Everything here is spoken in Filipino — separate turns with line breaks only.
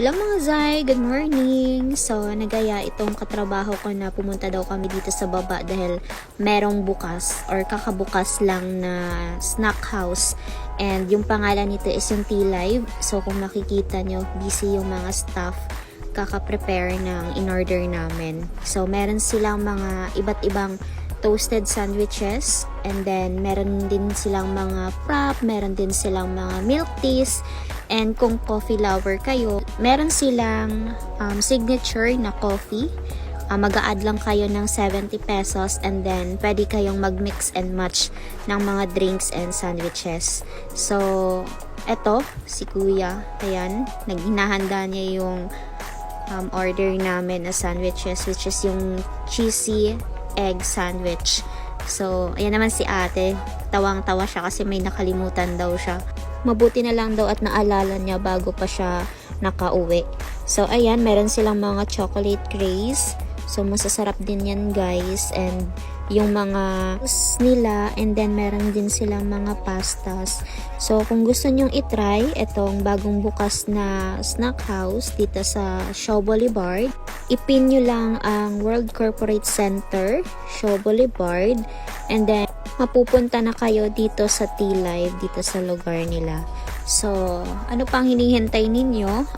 Hello mga Zay, good morning! So, nagaya itong katrabaho ko na pumunta daw kami dito sa baba dahil merong bukas or kakabukas lang na snack house. And yung pangalan nito is yung Tea Live. So, kung makikita nyo, busy yung mga staff kaka-prepare ng in-order namin. So, meron silang mga iba't ibang toasted sandwiches and then meron din silang mga prop, meron din silang mga milk teas and kung coffee lover kayo, meron silang um, signature na coffee. Uh, mag-a-add lang kayo ng 70 pesos and then pwede kayong mag-mix and match ng mga drinks and sandwiches. So, eto, si kuya, ayan, naghinahanda niya yung um, order namin na sandwiches which is yung cheesy egg sandwich. So, ayan naman si ate. Tawang-tawa siya kasi may nakalimutan daw siya. Mabuti na lang daw at naalala niya bago pa siya nakauwi. So, ayan, meron silang mga chocolate craze. So, masasarap din yan guys. And yung mga nila and then meron din silang mga pastas. So, kung gusto nyong itry itong bagong bukas na snack house dito sa Shaw Boulevard, ipin nyo lang ang World Corporate Center, Shaw Boulevard, and then mapupunta na kayo dito sa T-Live, dito sa lugar nila. So, ano pang hinihintay ninyo?